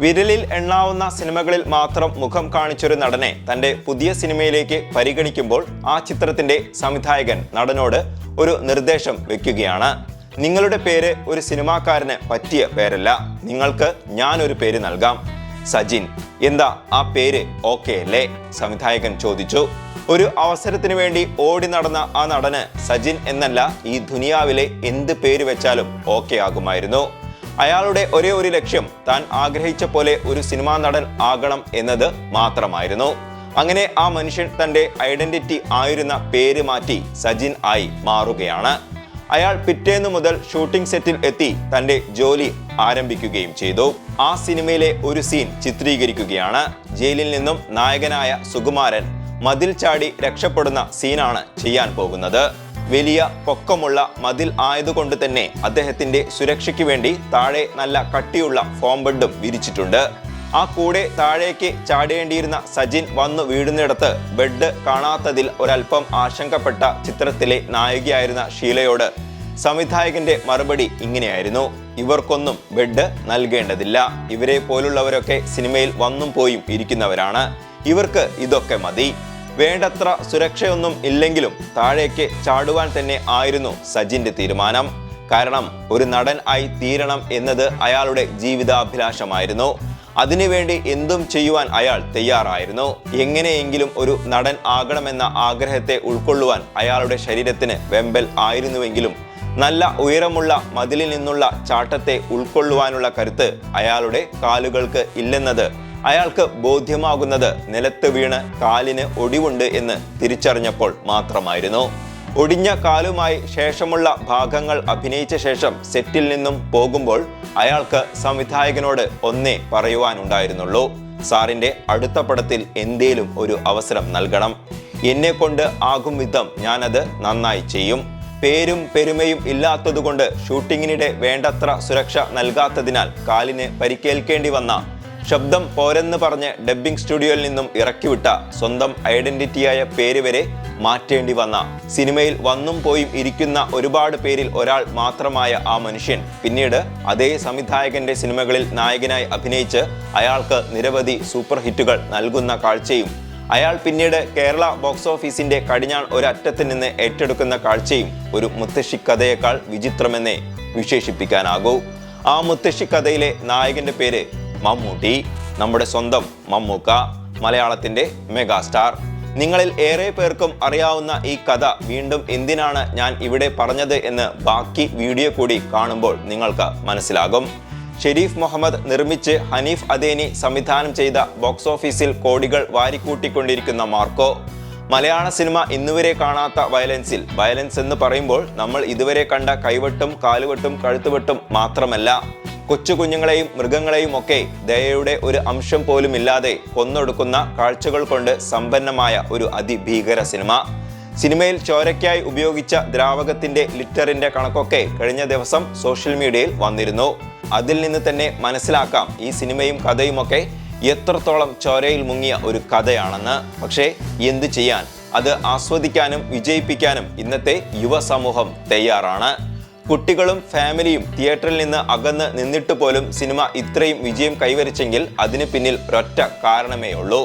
വിരലിൽ എണ്ണാവുന്ന സിനിമകളിൽ മാത്രം മുഖം കാണിച്ചൊരു നടനെ തന്റെ പുതിയ സിനിമയിലേക്ക് പരിഗണിക്കുമ്പോൾ ആ ചിത്രത്തിന്റെ സംവിധായകൻ നടനോട് ഒരു നിർദ്ദേശം വെക്കുകയാണ്. നിങ്ങളുടെ പേര് ഒരു സിനിമാക്കാരന് പറ്റിയ പേരല്ല. നിങ്ങൾക്ക് ഞാനൊരു പേര് നൽകാം. സജിൻ എന്താ ആ പേര് ഓക്കെ അല്ലേ? സംവിധായകൻ ചോദിച്ചു. ഒരു അവസരത്തിന് വേണ്ടി ഓടി നടന്ന ആ നടന് സജിൻ എന്നല്ല ഈ ദുനിയാവിലെ എന്ത് പേര് വെച്ചാലും ഓക്കെ ആകുമായിരുന്നു. അയാളുടെ ഒരേ ഒരു ലക്ഷ്യം താൻ ആഗ്രഹിച്ച പോലെ ഒരു സിനിമാ നടൻ ആകണം എന്നത് മാത്രമായിരുന്നു. അങ്ങനെ ആ മനുഷ്യൻ തന്റെ ഐഡന്റിറ്റി ആയിരുന്ന പേര് മാറ്റി സജിൻ ആയി മാറുകയാണ്. അയാൾ പിറ്റേന്ന് മുതൽ ഷൂട്ടിംഗ് സെറ്റിൽ എത്തി തന്റെ ജോലി ആരംഭിക്കുകയും ചെയ്തു. ആ സിനിമയിലെ ഒരു സീൻ ചിത്രീകരിക്കുകയാണ്. ജയിലിൽ നിന്നും നായകനായ സുകുമാരൻ മതിൽ ചാടി രക്ഷപ്പെടുന്ന സീനാണ് ചെയ്യാൻ പോകുന്നത്. വലിയ പൊക്കമുള്ള മതിൽ ആയതുകൊണ്ട് തന്നെ അദ്ദേഹത്തിന്റെ സുരക്ഷയ്ക്ക് വേണ്ടി താഴെ നല്ല കട്ടിയുള്ള ഫോം ബെഡും വിരിച്ചിട്ടുണ്ട്. ആ കൂടെ താഴേക്ക് ചാടേണ്ടിയിരുന്ന സജിൻ വന്നു വീഴുന്നിടത്ത് ബെഡ് കാണാത്തതിൽ ഒരൽപ്പം ആശങ്കപ്പെട്ട ചിത്രത്തിലെ നായികയായിരുന്ന ഷീലയോട് സംവിധായകന്റെ മറുപടി ഇങ്ങനെയായിരുന്നു. ഇവർക്കൊന്നും ബെഡ് നൽകേണ്ടതില്ല. ഇവരെ പോലുള്ളവരൊക്കെ സിനിമയിൽ വന്നും പോയും ഇരിക്കുന്നവരാണ്. ഇവർക്ക് ഇതൊക്കെ മതി. വേണ്ടത്ര സുരക്ഷയൊന്നും ഇല്ലെങ്കിലും താഴേക്ക് ചാടുവാൻ തന്നെ ആയിരുന്നു സജിന്റെ തീരുമാനം. കാരണം ഒരു നടൻ ആയി തീരണം എന്നത് അയാളുടെ ജീവിതാഭിലാഷമായിരുന്നു. അതിനുവേണ്ടി എന്തും ചെയ്യുവാൻ അയാൾ തയ്യാറായിരുന്നു. എങ്ങനെയെങ്കിലും ഒരു നടൻ ആകണമെന്ന ആഗ്രഹത്തെ ഉൾക്കൊള്ളുവാൻ അയാളുടെ ശരീരത്തിന് വെമ്പൽ ആയിരുന്നുവെങ്കിലും നല്ല ഉയരമുള്ള മതിലിൽ നിന്നുള്ള ചാട്ടത്തെ ഉൾക്കൊള്ളുവാനുള്ള കരുത്ത് അയാളുടെ കാലുകൾക്ക് ഇല്ലെന്നത് അയാൾക്ക് ബോധ്യമാകുന്നത് നിലത്ത് വീണ് കാലിന് ഒടിവുണ്ട് എന്ന് തിരിച്ചറിഞ്ഞപ്പോൾ മാത്രമായിരുന്നു. ഒടിഞ്ഞ കാലുമായി ശേഷമുള്ള ഭാഗങ്ങൾ അഭിനയിച്ച ശേഷം സെറ്റിൽ നിന്നും പോകുമ്പോൾ അയാൾക്ക് സംവിധായകനോട് ഒന്നേ പറയുവാനുണ്ടായിരുന്നുള്ളൂ. സാറിന്റെ അടുത്ത പടത്തിൽ എന്തേലും ഒരു അവസരം നൽകണം. എന്നെ കൊണ്ട് ആകും വിധം ഞാനത് നന്നായി ചെയ്യും. പേരും പെരുമയും ഇല്ലാത്തതുകൊണ്ട് ഷൂട്ടിങ്ങിനിടെ വേണ്ടത്ര സുരക്ഷ നൽകാത്തതിനാൽ കാലിന് പരിക്കേൽക്കേണ്ടി വന്ന ശബ്ദം പോരെന്ന് പറഞ്ഞ് ഡബ്ബിംഗ് സ്റ്റുഡിയോയിൽ നിന്നും ഇറക്കിവിട്ട സ്വന്തം ഐഡന്റിറ്റിയായ പേര് വരെ മാറ്റേണ്ടി വന്ന. സിനിമയിൽ വന്നും പോയും ഇരിക്കുന്ന ഒരുപാട് പേരിൽ ഒരാൾ മാത്രമായ ആ മനുഷ്യൻ. പിന്നീട് അതേ സംവിധായകന്റെ സിനിമകളിൽ നായകനായി അഭിനയിച്ച് അയാൾക്ക് നിരവധി സൂപ്പർ ഹിറ്റുകൾ നൽകുന്ന കാഴ്ചയും അയാൾ പിന്നീട് കേരള ബോക്സ് ഓഫീസിന്റെ കടിഞ്ഞാൺ ഒരറ്റത്ത് നിന്ന് ഏറ്റെടുക്കുന്ന കാഴ്ചയും ഒരു മുത്തശ്ശി കഥയേക്കാൾ വിചിത്രമെന്നേ വിശേഷിപ്പിക്കാനാകൂ. ആ മുത്തശ്ശി കഥയിലെ നായകന്റെ പേര് മമ്മൂട്ടി നമ്മുടെ സ്വന്തം മമ്മൂക്ക മലയാളത്തിന്റെ മെഗാസ്റ്റാർ. നിങ്ങളിൽ ഏറെ പേർക്കും അറിയാവുന്ന ഈ കഥ വീണ്ടും എന്തിനാണ് ഞാൻ ഇവിടെ പറഞ്ഞത് എന്ന് ബാക്കി വീഡിയോ കൂടി കാണുമ്പോൾ നിങ്ങൾക്ക് മനസ്സിലാകും. ഷെരീഫ് മുഹമ്മദ് നിർമ്മിച്ച് ഹനീഫ് അദേനി സംവിധാനം ചെയ്ത ബോക്സ് ഓഫീസിൽ കോടികൾ വാരിക്കൂട്ടിക്കൊണ്ടിരിക്കുന്ന മാർക്കോ. മലയാള സിനിമ ഇന്നുവരെ കാണാത്ത വയലൻസിൽ. വയലൻസ് എന്ന് പറയുമ്പോൾ നമ്മൾ ഇതുവരെ കണ്ട കൈവെട്ടും കാലുവെട്ടും കഴുത്തുവെട്ടും മാത്രമല്ല. കൊച്ചു കുഞ്ഞുങ്ങളെയും മൃഗങ്ങളെയും ഒക്കെ ദയയുടെ ഒരു അംശം പോലും ഇല്ലാതെ കൊന്നൊടുക്കുന്ന കാഴ്ചകൾ കൊണ്ട് സമ്പന്നമായ ഒരു അതിഭീകര സിനിമ. സിനിമയിൽ ചോരയ്ക്കായി ഉപയോഗിച്ച ദ്രാവകത്തിന്റെ ലിറ്ററിന്റെ കണക്കൊക്കെ കഴിഞ്ഞ ദിവസം സോഷ്യൽ മീഡിയയിൽ വന്നിരുന്നു. അതിൽ നിന്ന് തന്നെ മനസ്സിലാക്കാം ഈ സിനിമയും കഥയുമൊക്കെ എത്രത്തോളം ചോരയിൽ മുങ്ങിയ ഒരു കഥയാണെന്ന്. പക്ഷേ എന്തു ചെയ്യാൻ? അത് ആസ്വദിക്കാനും വിജയിപ്പിക്കാനും ഇന്നത്തെ യുവസമൂഹം തയ്യാറാണ്. കുട്ടികളും ഫാമിലിയും തിയേറ്ററിൽ നിന്ന് അകന്ന് നിന്നിട്ട് പോലും സിനിമ ഇത്രയും വിജയം കൈവരിച്ചെങ്കിൽ അതിന് പിന്നിൽ ഒരൊറ്റ കാരണമേ ഉള്ളൂ.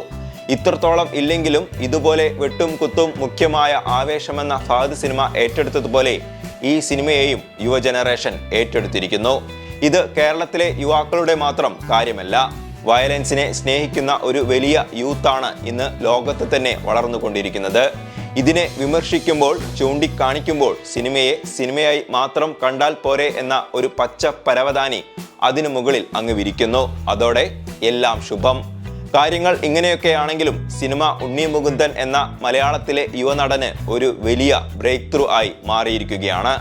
ഇത്രത്തോളം ഇല്ലെങ്കിലും ഇതുപോലെ വെട്ടും കുത്തും മുഖ്യമായ ആവേശമെന്ന ഫാദ് സിനിമ ഏറ്റെടുത്തതുപോലെ ഈ സിനിമയെയും യുവജനറേഷൻ ഏറ്റെടുത്തിരിക്കുന്നു. ഇത് കേരളത്തിലെ യുവാക്കളുടെ മാത്രം കാര്യമല്ല. വയലൻസിനെ സ്നേഹിക്കുന്ന ഒരു വലിയ യൂത്താണ് ഇന്ന് ലോകത്ത് തന്നെ വളർന്നുകൊണ്ടിരിക്കുന്നത്. ഇതിനെ വിമർശിക്കുമ്പോൾ ചൂണ്ടിക്കാണിക്കുമ്പോൾ സിനിമയെ സിനിമയായി മാത്രം കണ്ടാൽ പോരെ എന്ന ഒരു പച്ച പരവതാനി അതിനു മുകളിൽ അങ്ങ് വിരിക്കുന്നു. അതോടെ എല്ലാം ശുഭം. കാര്യങ്ങൾ ഇങ്ങനെയൊക്കെയാണെങ്കിലും സിനിമ ഉണ്ണി മുകുന്ദൻ എന്ന മലയാളത്തിലെ യുവനടന് ഒരു വലിയ ബ്രേക്ക് ത്രൂ ആയി മാറിയിരിക്കുകയാണ്.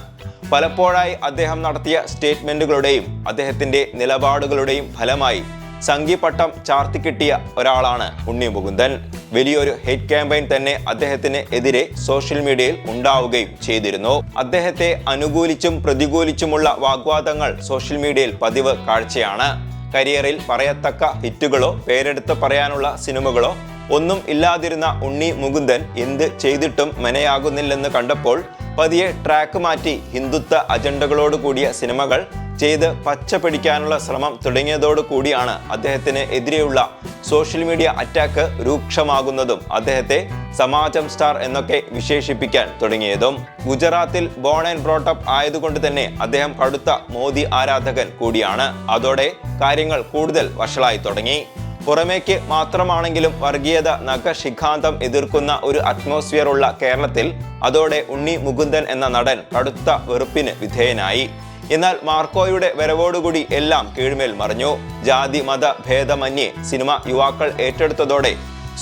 പലപ്പോഴായി അദ്ദേഹം നടത്തിയ സ്റ്റേറ്റ്മെന്റുകളുടെയും അദ്ദേഹത്തിന്റെ നിലപാടുകളുടെയും ഫലമായി സംഘിപ്പട്ടം ചാർത്തിക്കിട്ടിയ ഒരാളാണ് ഉണ്ണി മുകുന്ദൻ. വലിയൊരു ഹെയ്റ്റ് ക്യാമ്പയിൻ തന്നെ അദ്ദേഹത്തിന് എതിരെ സോഷ്യൽ മീഡിയയിൽ ഉണ്ടാവുകയും ചെയ്തിരുന്നു. അദ്ദേഹത്തെ അനുകൂലിച്ചും പ്രതികൂലിച്ചുമുള്ള വാഗ്വാദങ്ങൾ സോഷ്യൽ മീഡിയയിൽ പതിവ് കാഴ്ചയാണ്. കരിയറിൽ പറയത്തക്ക ഹിറ്റുകളോ പേരെടുത്ത് പറയാനുള്ള സിനിമകളോ ഒന്നും ഇല്ലാതിരുന്ന ഉണ്ണി മുകുന്ദൻ എന്ത് ചെയ്തിട്ടും മെനയാകുന്നില്ലെന്ന് കണ്ടപ്പോൾ പതിയെ ട്രാക്ക് മാറ്റി ഹിന്ദുത്വ അജണ്ടകളോട് കൂടിയ സിനിമകൾ ചെയ്ത് പച്ച പിടിക്കാനുള്ള ശ്രമം തുടങ്ങിയതോടു കൂടിയാണ് അദ്ദേഹത്തിന് എതിരെയുള്ള സോഷ്യൽ മീഡിയ അറ്റാക്ക് രൂക്ഷമാകുന്നതും അദ്ദേഹത്തെ സമാജം സ്റ്റാർ എന്നൊക്കെ വിശേഷിപ്പിക്കാൻ തുടങ്ങിയതും. ഗുജറാത്തിൽ ബോൺ ആൻഡ് ബ്രോട്ടപ്പ് ആയതുകൊണ്ട് തന്നെ അദ്ദേഹം കടുത്ത മോദി ആരാധകൻ കൂടിയാണ്. അതോടെ കാര്യങ്ങൾ കൂടുതൽ വഷളായി തുടങ്ങി. പുറമേക്ക് മാത്രമാണെങ്കിലും വർഗീയത നഖശിഖാന്തം എതിർക്കുന്ന ഒരു അറ്റ്മോസ്ഫിയർ ഉള്ള കേരളത്തിൽ അതോടെ ഉണ്ണി മുകുന്ദൻ എന്ന നടൻ കടുത്ത വെറുപ്പിന് വിധേയനായി. എന്നാൽ മാർക്കോയുടെ വരവോടുകൂടി എല്ലാം കീഴ്മേൽ മറിഞ്ഞു. ജാതി മത ഭേദമന്യേ സിനിമ യുവാക്കൾ ഏറ്റെടുത്തതോടെ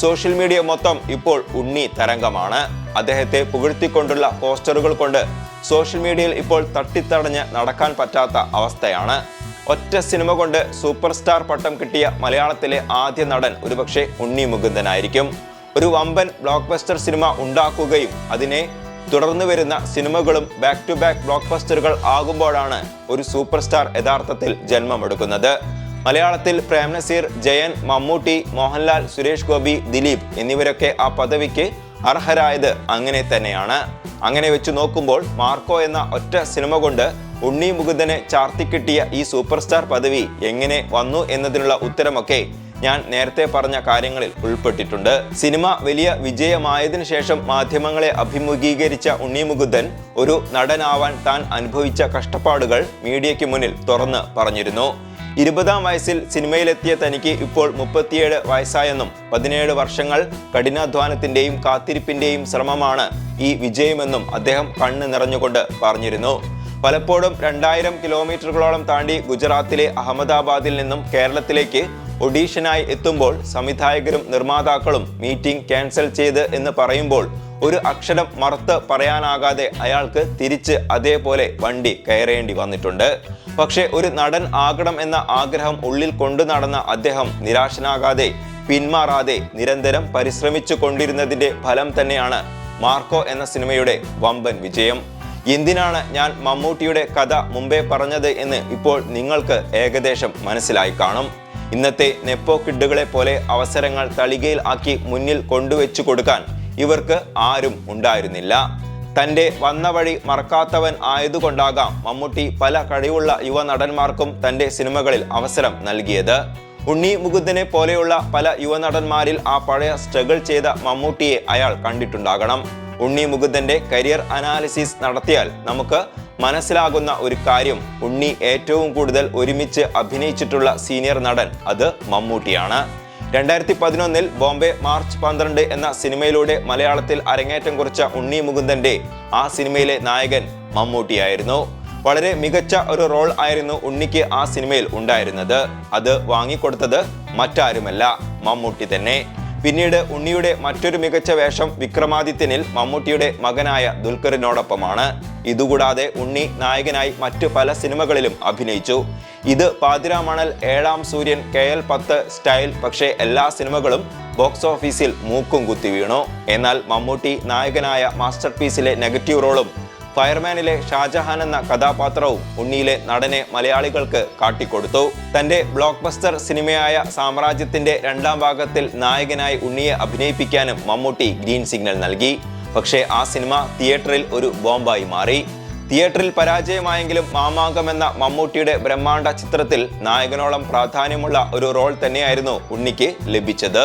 സോഷ്യൽ മീഡിയ മൊത്തം ഇപ്പോൾ ഉണ്ണി തരംഗമാണ്. അദ്ദേഹത്തെ പുകഴ്ത്തിക്കൊണ്ടുള്ള പോസ്റ്ററുകൾ കൊണ്ട് സോഷ്യൽ മീഡിയയിൽ ഇപ്പോൾ തട്ടിത്തടഞ്ഞ് നടക്കാൻ പറ്റാത്ത അവസ്ഥയാണ്. ഒറ്റ സിനിമ കൊണ്ട് സൂപ്പർ സ്റ്റാർ പട്ടം കിട്ടിയ മലയാളത്തിലെ ആദ്യ നടൻ ഒരുപക്ഷെ ഉണ്ണി മുകുന്ദനായിരിക്കും. ഒരു വമ്പൻ ബ്ലോക്ക് ബസ്റ്റർ സിനിമ ഉണ്ടാക്കുകയും അതിനെ തുടർന്ന് വരുന്ന സിനിമകളും ബാക്ക് ടു ബാക്ക് ബ്ലോക്ക് ബസ്റ്ററുകൾ ആകുമ്പോഴാണ് ഒരു സൂപ്പർ സ്റ്റാർ യഥാർത്ഥത്തിൽ ജന്മമെടുക്കുന്നത്. മലയാളത്തിൽ പ്രേംനസീർ ജയൻ മമ്മൂട്ടി മോഹൻലാൽ സുരേഷ് ഗോപി ദിലീപ് എന്നിവരൊക്കെ ആ പദവിക്ക് അർഹരായത് അങ്ങനെ തന്നെയാണ്. അങ്ങനെ വെച്ച് നോക്കുമ്പോൾ മാർക്കോ എന്ന ഒറ്റ സിനിമ കൊണ്ട് ഉണ്ണി മുകുന്ദനെ ചാർത്തിക്കിട്ടിയ ഈ സൂപ്പർ സ്റ്റാർ പദവി എങ്ങനെ വന്നു എന്നതിനുള്ള ഉത്തരമൊക്കെ ഞാൻ നേരത്തെ പറഞ്ഞ കാര്യങ്ങളിൽ ഉൾപ്പെട്ടിട്ടുണ്ട്. സിനിമ വലിയ വിജയമായതിനു ശേഷം മാധ്യമങ്ങളെ അഭിമുഖീകരിച്ച ഉണ്ണി മുകുന്ദൻ ഒരു നടനാവാൻ താൻ അനുഭവിച്ച കഷ്ടപ്പാടുകൾ മീഡിയയ്ക്ക് മുന്നിൽ തുറന്ന് പറഞ്ഞിരുന്നു. ഇരുപതാം വയസ്സിൽ സിനിമയിലെത്തിയ തനിക്ക് ഇപ്പോൾ മുപ്പത്തിയേഴ് വയസ്സായെന്നും പതിനേഴ് വർഷങ്ങൾ കഠിനാധ്വാനത്തിന്റെയും കാത്തിരിപ്പിന്റെയും ശ്രമമാണ് ഈ വിജയമെന്നും അദ്ദേഹം കണ്ണ് നിറഞ്ഞുകൊണ്ട് പറഞ്ഞിരുന്നു. പലപ്പോഴും രണ്ടായിരം കിലോമീറ്ററുകളോളം താണ്ടി ഗുജറാത്തിലെ അഹമ്മദാബാദിൽ നിന്നും കേരളത്തിലേക്ക് ഒഡീഷനായി എത്തുമ്പോൾ സംവിധായകരും നിർമ്മാതാക്കളും മീറ്റിംഗ് ക്യാൻസൽ ചെയ്ത് എന്ന് പറയുമ്പോൾ ഒരു അക്ഷരം മറുത്ത് പറയാനാകാതെ അയാൾക്ക് തിരിച്ച് അതേപോലെ വണ്ടി കയറേണ്ടി വന്നിട്ടുണ്ട്. പക്ഷേ ഒരു നടൻ ആകണം എന്ന ആഗ്രഹം ഉള്ളിൽ കൊണ്ടു നടന്ന അദ്ദേഹം നിരാശനാകാതെ പിന്മാറാതെ നിരന്തരം പരിശ്രമിച്ചു കൊണ്ടിരുന്നതിന്റെ ഫലം തന്നെയാണ് മാർക്കോ എന്ന സിനിമയുടെ വമ്പൻ വിജയം. എന്തിനാണ് ഞാൻ മമ്മൂട്ടിയുടെ കഥ മുമ്പേ പറഞ്ഞത് എന്ന് ഇപ്പോൾ നിങ്ങൾക്ക് ഏകദേശം മനസ്സിലായി കാണും. ഇന്നത്തെ നെപ്പോ കിഡുകളെ പോലെ അവസരങ്ങൾ തളികയിൽ ആക്കി മുന്നിൽ കൊണ്ടുവച്ചു കൊടുക്കാൻ ഇവർക്ക് ആരും ഉണ്ടായിരുന്നില്ല. തന്റെ വന്ന വഴി മറക്കാത്തവൻ ആയതുകൊണ്ടാകാം മമ്മൂട്ടി പല കഴിവുള്ള യുവ നടന്മാർക്കും തന്റെ സിനിമകളിൽ അവസരം നൽകിയത്. ഉണ്ണി മുകുന്ദനെ പോലെയുള്ള പല യുവനടന്മാരിൽ ആ പഴയ സ്ട്രഗിൾ ചെയ്ത മമ്മൂട്ടിയെ അയാൾ കണ്ടിട്ടുണ്ടാകണം. ഉണ്ണി മുകുന്ദന്റെ കരിയർ അനാലിസിസ് നടത്തിയാൽ നമുക്ക് മനസ്സിലാകുന്ന ഒരു കാര്യം ഉണ്ണി ഏറ്റവും കൂടുതൽ ഒരുമിച്ച് അഭിനയിച്ചിട്ടുള്ള സീനിയർ നടൻ അത് മമ്മൂട്ടിയാണ്. രണ്ടായിരത്തി പതിനൊന്നിൽ ബോംബെ മാർച്ച് പന്ത്രണ്ട് എന്ന സിനിമയിലൂടെ മലയാളത്തിൽ അരങ്ങേറ്റം കുറിച്ച ഉണ്ണി മുകുന്ദന്റെ ആ സിനിമയിലെ നായകൻ മമ്മൂട്ടിയായിരുന്നു. വളരെ മികച്ച ഒരു റോൾ ആയിരുന്നു ഉണ്ണിക്ക് ആ സിനിമയിൽ ഉണ്ടായിരുന്നത്. അത് വാങ്ങിക്കൊടുത്തത് മറ്റാരുമല്ല മമ്മൂട്ടി തന്നെ. പിന്നീട് ഉണ്ണിയുടെ മറ്റൊരു മികച്ച വേഷം വിക്രമാദിത്യനിൽ മമ്മൂട്ടിയുടെ മകനായ ദുൽഖറിനോടൊപ്പമാണ്. ഇതുകൂടാതെ ഉണ്ണി നായകനായി മറ്റു പല സിനിമകളിലും അഭിനയിച്ചു. ഇത് പാതിരാമണൽ ഏഴാം സൂര്യൻ കെ എൽ പത്ത് സ്റ്റൈൽ പക്ഷേ എല്ലാ സിനിമകളും ബോക്സ് ഓഫീസിൽ മൂക്കും കുത്തി വീണു. എന്നാൽ മമ്മൂട്ടി നായകനായ മാസ്റ്റർ പീസിലെ നെഗറ്റീവ് റോളും ഫയർമാനിലെ ഷാജഹാൻ എന്ന കഥാപാത്രവും ഉണ്ണിയിലെ നടനെ മലയാളികൾക്ക് കാട്ടിക്കൊടുത്തു. തന്റെ ബ്ലോക്ക് ബസ്റ്റർ സിനിമയായ സാമ്രാജ്യത്തിന്റെ രണ്ടാം ഭാഗത്തിൽ നായകനായി ഉണ്ണിയെ അഭിനയിപ്പിക്കാനും മമ്മൂട്ടി ഗ്രീൻ സിഗ്നൽ നൽകി. പക്ഷേ ആ സിനിമ തിയേറ്ററിൽ ഒരു ബോംബായി മാറി. തിയേറ്ററിൽ പരാജയമായെങ്കിലും മാമാങ്കം എന്ന മമ്മൂട്ടിയുടെ ബ്രഹ്മാണ്ഡ ചിത്രത്തിൽ നായകനോളം പ്രാധാന്യമുള്ള ഒരു റോൾ തന്നെയായിരുന്നു ഉണ്ണിക്ക് ലഭിച്ചത്.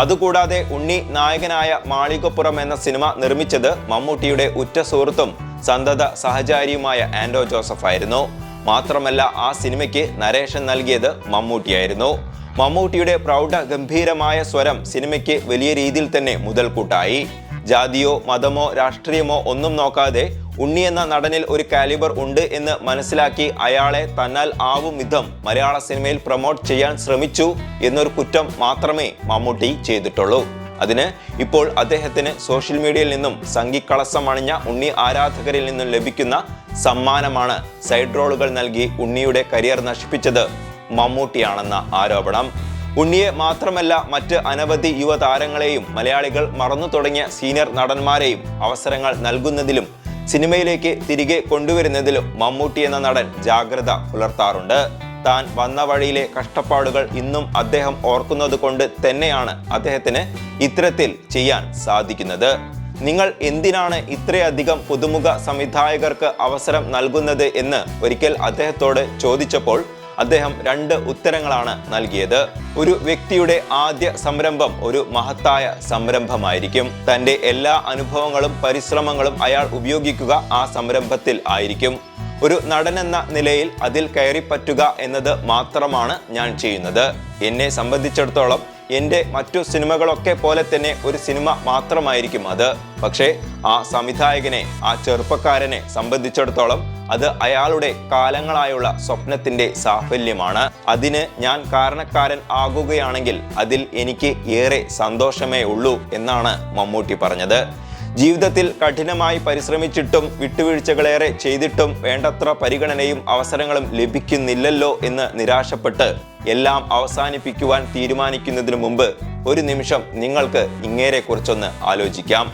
അതുകൂടാതെ ഉണ്ണി നായകനായ മാളികപ്പുറം എന്ന സിനിമ നിർമ്മിച്ചത് മമ്മൂട്ടിയുടെ ഉറ്റ സുഹൃത്തും സന്തത സഹചാരിയുമായ ആൻഡോ ജോസഫ് ആയിരുന്നു. മാത്രമല്ല ആ സിനിമയ്ക്ക് നരേഷൻ നൽകിയത് മമ്മൂട്ടിയായിരുന്നു. മമ്മൂട്ടിയുടെ പ്രൗഢ ഗംഭീരമായ സ്വരം സിനിമയ്ക്ക് വലിയ രീതിയിൽ തന്നെ മുതൽക്കൂട്ടായി. ജാതിയോ മതമോ രാഷ്ട്രീയമോ ഒന്നും നോക്കാതെ ഉണ്ണി എന്ന നടനിൽ ഒരു കാലിബർ ഉണ്ട് എന്ന് മനസ്സിലാക്കി അയാളെ തന്നാൽ ആവും വിധം മലയാള സിനിമയിൽ പ്രൊമോട്ട് ചെയ്യാൻ ശ്രമിച്ചു എന്നൊരു കുറ്റം മാത്രമേ മമ്മൂട്ടി ചെയ്തിട്ടുള്ളൂ. അതിന് ഇപ്പോൾ അദ്ദേഹത്തിന് സോഷ്യൽ മീഡിയയിൽ നിന്നും സംഘിക്കളസം അണിഞ്ഞ ഉണ്ണി ആരാധകരിൽ നിന്നും ലഭിക്കുന്ന സമ്മാനമാണ് സൈഡ് റോളുകൾ നൽകി ഉണ്ണിയുടെ കരിയർ നശിപ്പിച്ചത് മമ്മൂട്ടിയാണെന്ന ആരോപണം. ഉണ്ണിയെ മാത്രമല്ല മറ്റ് അനവധി യുവതാരങ്ങളെയും മലയാളികൾ മറന്നു തുടങ്ങിയ സീനിയർ നടന്മാരെയും അവസരങ്ങൾ നൽകുന്നതിലും സിനിമയിലേക്ക് തിരികെ കൊണ്ടുവരുന്നതിലും മമ്മൂട്ടി എന്ന നടൻ ജാഗ്രത പുലർത്താറുണ്ട്. താൻ വന്ന വഴിയിലെ കഷ്ടപ്പാടുകൾ ഇന്നും അദ്ദേഹം ഓർക്കുന്നത് കൊണ്ട് തന്നെയാണ് അദ്ദേഹത്തിന് ഇത്തരത്തിൽ ചെയ്യാൻ സാധിക്കുന്നത്. നിങ്ങൾ എന്തിനാണ് ഇത്രയധികം പുതുമുഖ സംവിധായകർക്ക് അവസരം നൽകുന്നത് എന്ന് ഒരിക്കൽ അദ്ദേഹത്തോട് ചോദിച്ചപ്പോൾ അദ്ദേഹം രണ്ട് ഉത്തരങ്ങളാണ് നൽകിയത്. ഒരു വ്യക്തിയുടെ ആദ്യ സംരംഭം ഒരു മഹത്തായ സംരംഭമായിരിക്കും. തന്റെ എല്ലാ അനുഭവങ്ങളും പരിശ്രമങ്ങളും അയാൾ ഉപയോഗിക്കുക ആ സംരംഭത്തിൽ ആയിരിക്കും. ഒരു നടൻ എന്ന നിലയിൽ അതിൽ കയറി പറ്റുക എന്നത് മാത്രമാണ് ഞാൻ ചെയ്യുന്നത്. എന്നെ സംബന്ധിച്ചിടത്തോളം എന്റെ മറ്റു സിനിമകളൊക്കെ പോലെ തന്നെ ഒരു സിനിമ മാത്രമായിരിക്കും അത്. പക്ഷേ ആ സംവിധായകനെ ആ ചെറുപ്പക്കാരനെ സംബന്ധിച്ചിടത്തോളം അത് അയാളുടെ കാലങ്ങളായുള്ള സ്വപ്നത്തിന്റെ സാഫല്യമാണ്. അതിന് ഞാൻ കാരണക്കാരൻ ആകുകയാണെങ്കിൽ അതിൽ എനിക്ക് ഏറെ സന്തോഷമേ ഉള്ളൂ എന്നാണ് മമ്മൂട്ടി പറഞ്ഞത്. ജീവിതത്തിൽ കഠിനമായി പരിശ്രമിച്ചിട്ടും വിട്ടുവീഴ്ചകളേറെ ചെയ്തിട്ടും വേണ്ടത്ര പരിഗണനയും അവസരങ്ങളും ലഭിക്കുന്നില്ലല്ലോ എന്ന് നിരാശപ്പെട്ട് എല്ലാം അവസാനിപ്പിക്കുവാൻ തീരുമാനിക്കുന്നതിന് മുമ്പ് ഒരു നിമിഷം നിങ്ങൾക്ക് ഇങ്ങേരെ കുറിച്ചൊന്ന് ആലോചിക്കാം.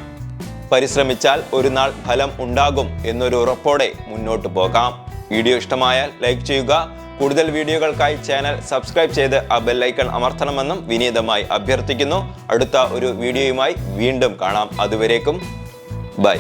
പരിശ്രമിച്ചാൽ ഒരു നാൾ ഫലം ഉണ്ടാകും എന്നൊരു ഉറപ്പോടെ മുന്നോട്ട് പോകാം. വീഡിയോ ഇഷ്ടമായാൽ ലൈക്ക് ചെയ്യുക. കൂടുതൽ വീഡിയോകൾക്കായി ചാനൽ സബ്സ്ക്രൈബ് ചെയ്ത് ആ ബെല്ലൈക്കൺ അമർത്തണമെന്നും വിനീതമായി അഭ്യർത്ഥിക്കുന്നു. അടുത്ത ഒരു വീഡിയോയുമായി വീണ്ടും കാണാം. അതുവരേക്കും ബൈ.